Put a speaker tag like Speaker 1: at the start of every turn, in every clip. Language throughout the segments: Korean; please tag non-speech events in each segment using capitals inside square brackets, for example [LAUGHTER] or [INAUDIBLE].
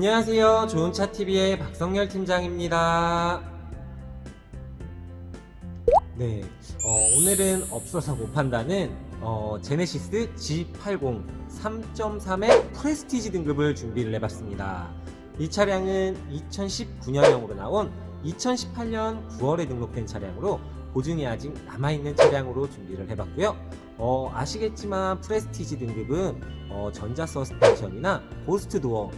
Speaker 1: 안녕하세요. 좋은차 TV의 박성열 팀장입니다. 네, 어, 오늘은 없어서 못 판다는 어, 제네시스 G80 3.3의 프레스티지 등급을 준비를 해봤습니다. 이 차량은 2019년형으로 나온 2018년 9월에 등록된 차량으로 보증이 아직 남아있는 차량으로 준비를 해봤고요. 어, 아시겠지만 프레스티지 등급은 어, 전자 서스펜션이나 고스트 도어,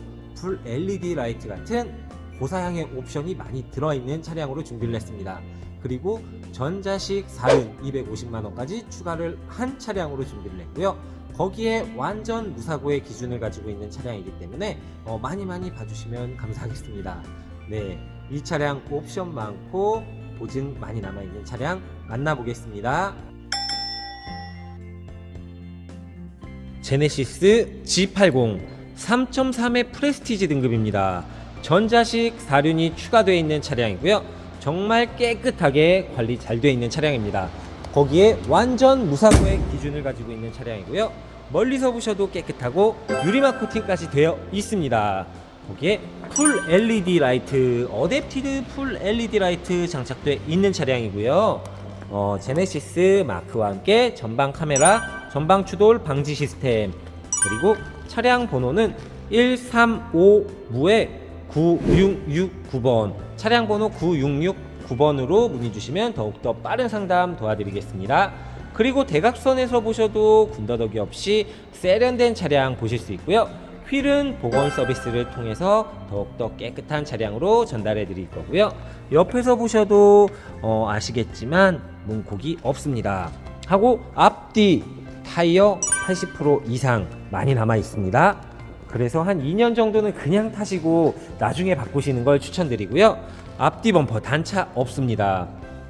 Speaker 1: 풀 LED 라이트 같은 고사양의 옵션이 많이 들어있는 차량으로 준비를 했습니다. 그리고 전자식 4륜 250만원까지 추가를 한 차량으로 준비를 했고요. 거기에 완전 무사고의 기준을 가지고 있는 차량이기 때문에 어, 많이 많이 봐주시면 감사하겠습니다. 네, 이 차량 옵션 많고 보증 많이 남아있는 차량 만나보겠습니다. 제네시스 G80 3.3의 프레스티지 등급입니다. 전자식 4륜이 추가되어 있는 차량이고요. 정말 깨끗하게 관리 잘 되어 있는 차량입니다. 거기에 완전 무사고의 기준을 가지고 있는 차량이고요. 멀리서 보셔도 깨끗하고 유리막 코팅까지 되어 있습니다. 거기에 풀 LED 라이트, 어댑티드 풀 LED 라이트 장착되어 있는 차량이고요. 어, 제네시스 마크와 함께 전방 카메라, 전방 추돌 방지 시스템, 그리고 차량 번호는 135무에 9669번, 차량 번호 9669번으로 문의 주시면 더욱더 빠른 상담 도와드리겠습니다. 그리고 대각선에서 보셔도 군더더기 없이 세련된 차량 보실 수 있고요. 휠은 복원 서비스를 통해서 더욱더 깨끗한 차량으로 전달해 드릴 거고요. 옆에서 보셔도 어, 아시겠지만 문콕이 없습니다. 하고 앞뒤 타이어 80% 이상 많이 남아 있습니다. 그래서 한 2년 정도는 그냥 타시고 나중에 바꾸시는 걸 추천드리고요. 앞뒤 범퍼 단차 없습니다.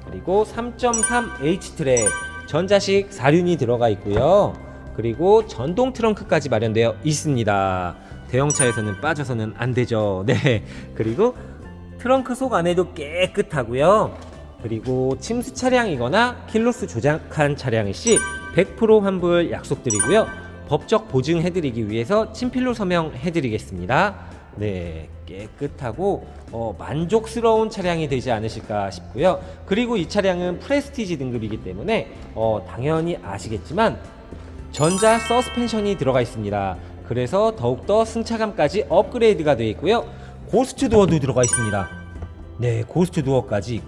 Speaker 1: 그리고 3.3 H트랙 전자식 4륜이 들어가 있고요. 그리고 전동 트렁크까지 마련되어 있습니다. 대형차에서는 빠져서는 안 되죠. 네. 그리고 트렁크 속 안에도 깨끗하고요. 그리고 침수 차량이거나 킬로수 조작한 차량일 시 100% 환불 약속드리고요. 법적 보증해드리기 위해서 친필로 서명해드리겠습니다. 네, 깨끗하고 어, 만족스러운 차량이 되지 않으실까 싶고요. 그리고 이 차량은 프레스티지 등급이기 때문에 어, 당연히 아시겠지만 전자 서스펜션이 들어가 있습니다. 그래서 더욱더 승차감까지 업그레이드가 되어 있고요. 고스트 도어도 들어가 있습니다. 네, 고스트 도어까지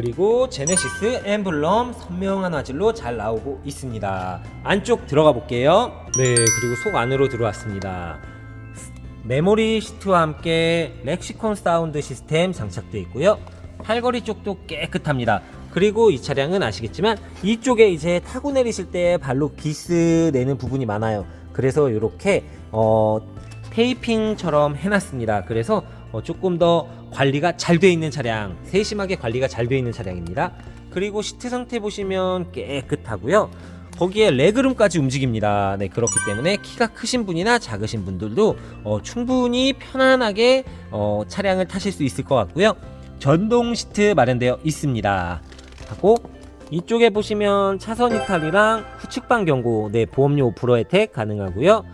Speaker 1: 그리고 제네시스 엠블럼 선명한 화질로 잘 나오고 있습니다. 안쪽 들어가 볼게요. 네, 그리고 속 안으로 들어왔습니다. 메모리 시트와 함께 렉시콘 사운드 시스템 장착되어 있고요. 팔걸이 쪽도 깨끗합니다. 그리고 이 차량은 아시겠지만 이쪽에 이제 타고 내리실 때 발로 기스 내는 부분이 많아요. 그래서 이렇게 어, 테이핑처럼 해놨습니다. 그래서 어, 조금 더 관리가 잘 되어 있는 차량, 세심하게 관리가 잘 되어 있는 차량입니다. 그리고 시트 상태 보시면 깨끗하고요. 거기에 레그룸까지 움직입니다. 네, 그렇기 때문에 키가 크신 분이나 작으신 분들도 어, 충분히 편안하게 어, 차량을 타실 수 있을 것 같고요. 전동 시트 마련되어 있습니다. 하고 이쪽에 보시면 차선 이탈이랑 후측방 경고, 네, 보험료 5% 혜택 가능하고요.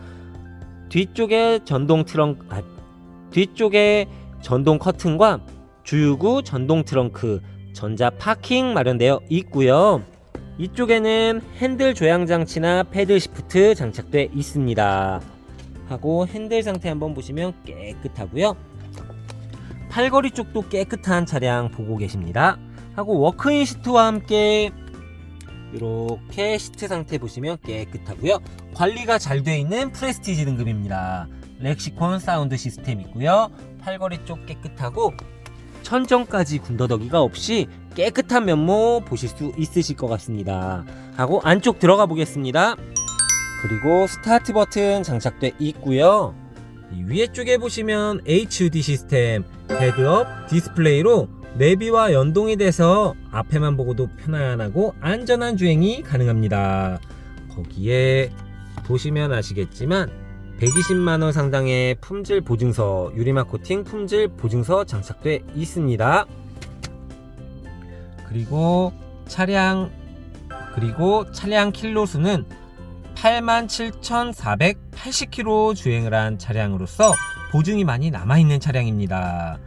Speaker 1: 뒤쪽에 전동 트렁크, 아, 뒤쪽에 전동 커튼과 주유구 전동 트렁크, 전자 파킹 마련되어 있고요. 이쪽에는 핸들 조향 장치나 패들 시프트 장착돼 있습니다. 하고 핸들 상태 한번 보시면 깨끗하고요. 팔걸이 쪽도 깨끗한 차량 보고 계십니다. 하고 워크인 시트와 함께 이렇게 시트 상태 보시면 깨끗하고요. 관리가 잘 되어 있는 프레스티지 등급입니다. 렉시콘 사운드 시스템 있고요. 팔걸이 쪽 깨끗하고 천정까지 군더더기가 없이 깨끗한 면모 보실 수 있으실 것 같습니다. 하고 안쪽 들어가 보겠습니다. 그리고 스타트 버튼 장착돼 있고요. 이 위에 쪽에 보시면 HUD 시스템 헤드업 디스플레이로 내비와 연동이 돼서 앞에만 보고도 편안하고 안전한 주행이 가능합니다. 거기에 보시면 아시겠지만 120만원 상당의 품질 보증서, 유리막 코팅 품질 보증서 장착돼 있습니다. 그리고 차량, 그리고 차량 킬로수는 87,480km 주행을 한 차량으로서 보증이 많이 남아있는 차량입니다.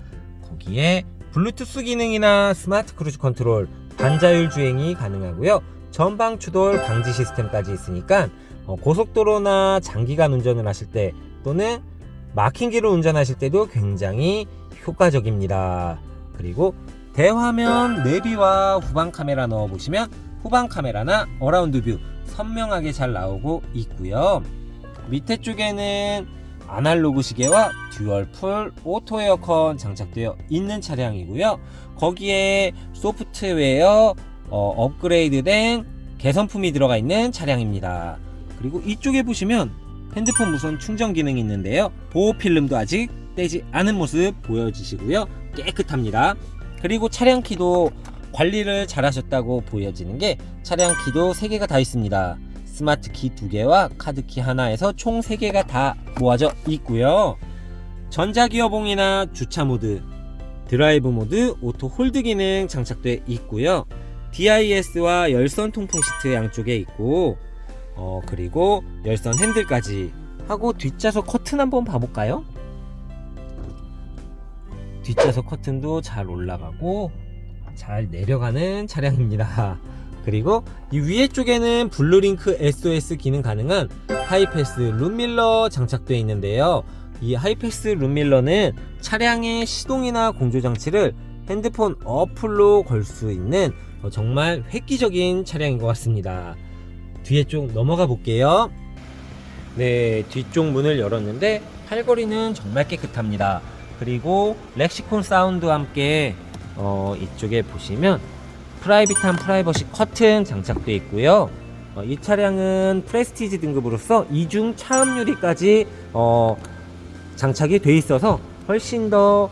Speaker 1: 거기에 블루투스 기능이나 스마트 크루즈 컨트롤, 반자율 주행이 가능하고요. 전방 추돌 방지 시스템까지 있으니까 어, 고속도로나 장기간 운전을 하실 때 또는 막힌 길을 운전하실 때도 굉장히 효과적입니다. 그리고 대화면 내비와 후방 카메라 넣어 보시면 후방 카메라나 어라운드 뷰 선명하게 잘 나오고 있고요. 밑에 쪽에는 아날로그 시계와 듀얼 풀 오토 에어컨 장착되어 있는 차량이고요. 거기에 소프트웨어 어, 업그레이드된 개선품이 들어가 있는 차량입니다. 그리고 이쪽에 보시면 핸드폰 무선 충전 기능이 있는데요. 보호 필름도 아직 떼지 않은 모습 보여지시고요. 깨끗합니다. 그리고 차량 키도 관리를 잘 하셨다고 보여지는 게 차량 키도 3개가 다 있습니다. 스마트 키 2개와 카드 키 하나에서 총 3개가 다 모아져 있고요. 전자기어봉이나 주차 모드, 드라이브 모드, 오토 홀드 기능 장착돼 있고요. DIS와 열선 통풍 시트 양쪽에 있고 어 그리고 열선 핸들까지 하고 뒷좌석 커튼 한번 봐볼까요? 뒷좌석 커튼도 잘 올라가고 잘 내려가는 차량입니다. [LAUGHS] 그리고 이 위에 쪽에는 블루링크 SOS 기능 가능한 하이패스 룸밀러 장착되어 있는데요. 이 하이패스 룸밀러는 차량의 시동이나 공조 장치를 핸드폰 어플로 걸 수 있는 어, 정말 획기적인 차량인 것 같습니다. 뒤에 쪽 넘어가 볼게요. 네, 뒤쪽 문을 열었는데 팔걸이는 정말 깨끗합니다. 그리고 렉시콘 사운드와 함께 어, 이쪽에 보시면 프라이빗한 프라이버시 커튼 장착되어 있고요. 어, 이 차량은 프레스티지 등급으로서 이중 차음 유리까지 어, 장착이 되어 있어서 훨씬 더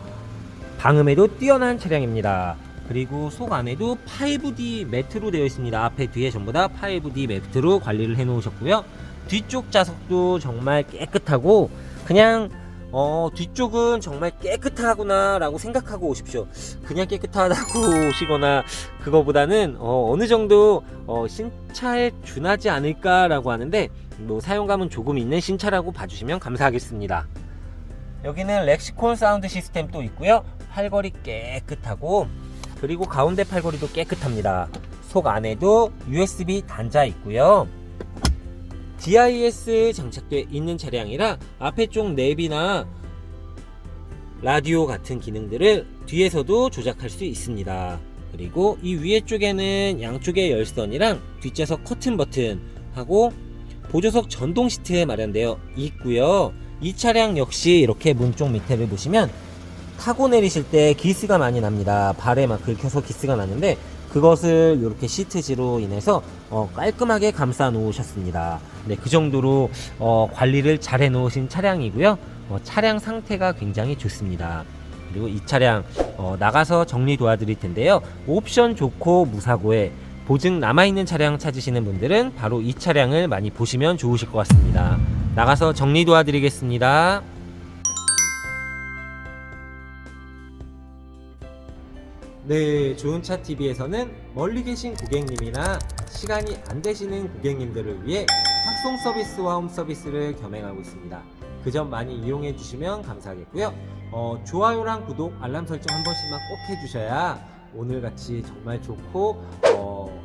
Speaker 1: 방음에도 뛰어난 차량입니다. 그리고 속 안에도 5D 매트로 되어 있습니다. 앞에 뒤에 전부 다 5D 매트로 관리를 해 놓으셨고요. 뒤쪽 좌석도 정말 깨끗하고 그냥 어, 뒤쪽은 정말 깨끗하구나 라고 생각하고 오십시오. 그냥 깨끗하다고 [LAUGHS] 오시거나 그거보다는 어, 느 정도 어, 신차에 준하지 않을까라고 하는데 뭐 사용감은 조금 있는 신차라고 봐주시면 감사하겠습니다. 여기는 렉시콘 사운드 시스템 또 있고요. 팔걸이 깨끗하고 그리고 가운데 팔걸이도 깨끗합니다. 속 안에도 USB 단자 있고요. DIS 장착되어 있는 차량이라 앞에 쪽 내비나 라디오 같은 기능들을 뒤에서도 조작할 수 있습니다. 그리고 이 위에 쪽에는 양쪽의 열선이랑 뒷좌석 커튼 버튼 하고 보조석 전동 시트 마련되어 있고요. 이 차량 역시 이렇게 문쪽 밑에를 보시면 타고 내리실 때 기스가 많이 납니다. 발에 막 긁혀서 기스가 나는데 그것을 이렇게 시트지로 인해서 어, 깔끔하게 감싸 놓으셨습니다. 네, 그 정도로 어, 관리를 잘 해 놓으신 차량이고요. 어, 차량 상태가 굉장히 좋습니다. 그리고 이 차량 어, 나가서 정리 도와드릴 텐데요. 옵션 좋고 무사고에 보증 남아있는 차량 찾으시는 분들은 바로 이 차량을 많이 보시면 좋으실 것 같습니다. 나가서 정리 도와드리겠습니다. 네, 좋은차 TV에서는 멀리 계신 고객님이나 시간이 안 되시는 고객님들을 위해 탁송 서비스와 홈 서비스를 겸행하고 있습니다. 그 점 많이 이용해 주시면 감사하겠고요. 어, 좋아요랑 구독, 알람 설정 한 번씩만 꼭 해주셔야 오늘같이 정말 좋고 어,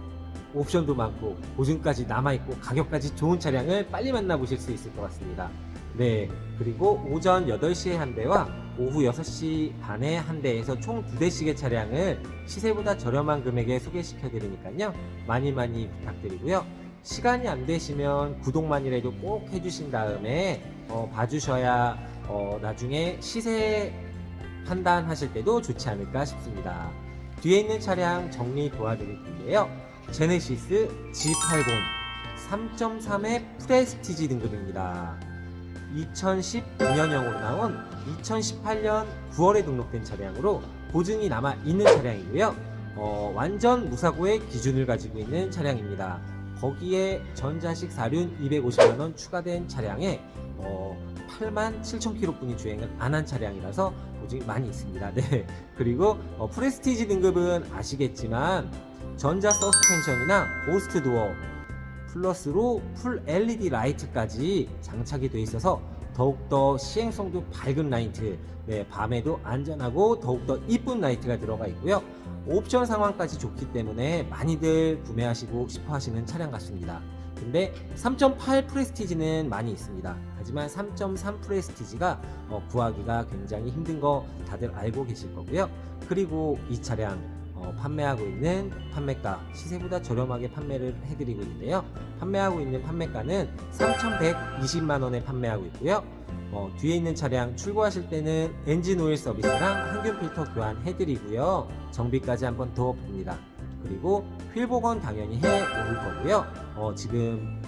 Speaker 1: 옵션도 많고 보증까지 남아있고 가격까지 좋은 차량을 빨리 만나보실 수 있을 것 같습니다. 네, 그리고 오전 8시에 한 대와 오후 6시 반에 한 대에서 총 두 대씩의 차량을 시세보다 저렴한 금액에 소개시켜 드리니까요. 많이 많이 부탁드리고요. 시간이 안 되시면 구독만이라도 꼭 해주신 다음에 어, 봐주셔야 어, 나중에 시세 판단하실 때도 좋지 않을까 싶습니다. 뒤에 있는 차량 정리 도와드릴 텐데요. 제네시스 G80 3.3의 프레스티지 등급입니다. 2019년형으로 나온 2018년 9월에 등록된 차량으로 보증이 남아 있는 차량이고요. 어, 완전 무사고의 기준을 가지고 있는 차량입니다. 거기에 전자식 사륜 250만원 추가된 차량에 어, 8만 7천 킬로뿐이 주행을 안 한 차량이라서 보증이 많이 있습니다. [LAUGHS] 네. 그리고 어, 프레스티지 등급은 아시겠지만 전자 서스펜션이나 고스트 도어 플러스로 풀 LED 라이트까지 장착이 되어 있어서 더욱더 시행성도 밝은 라이트, 네, 밤에도 안전하고 더욱더 이쁜 라이트가 들어가 있고요. 옵션 상황까지 좋기 때문에 많이들 구매하시고 싶어 하시는 차량 같습니다. 근데 3.8 프레스티지는 많이 있습니다. 하지만 3.3 프레스티지가 어, 구하기가 굉장히 힘든 거 다들 알고 계실 거고요. 그리고 이 차량 어, 판매하고 있는 판매가 시세보다 저렴하게 판매를 해드리고 있는데요. 판매하고 있는 판매가는 3,120만 원에 판매하고 있고요. 어, 뒤에 있는 차량 출고하실 때는 엔진 오일 서비스랑 항균 필터 교환 해드리고요. 정비까지 한 번 더 봅니다. 그리고 휠 복원 당연히 해 올 거고요. 어, 지금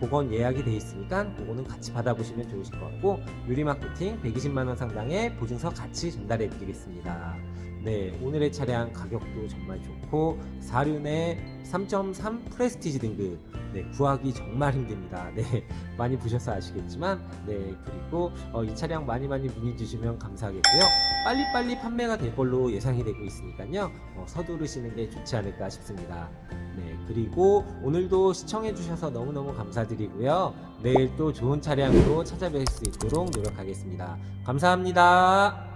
Speaker 1: 복원 예약이 돼 있으니까 그거는 같이 받아보시면 좋으실 것 같고 유리막 코팅 120만 원 상당의 보증서 같이 전달해 드리겠습니다. 네, 오늘의 차량 가격도 정말 좋고 사륜의 3.3 프레스티지 등급 네, 구하기 정말 힘듭니다. 네, 많이 보셔서 아시겠지만 네, 그리고 어, 이 차량 많이 많이 문의 주시면 감사하겠고요. 빨리빨리 판매가 될 걸로 예상이 되고 있으니까요. 어, 서두르시는 게 좋지 않을까 싶습니다. 네, 그리고 오늘도 시청해 주셔서 너무너무 감사드리고요. 내일 또 좋은 차량으로 찾아뵐 수 있도록 노력하겠습니다. 감사합니다.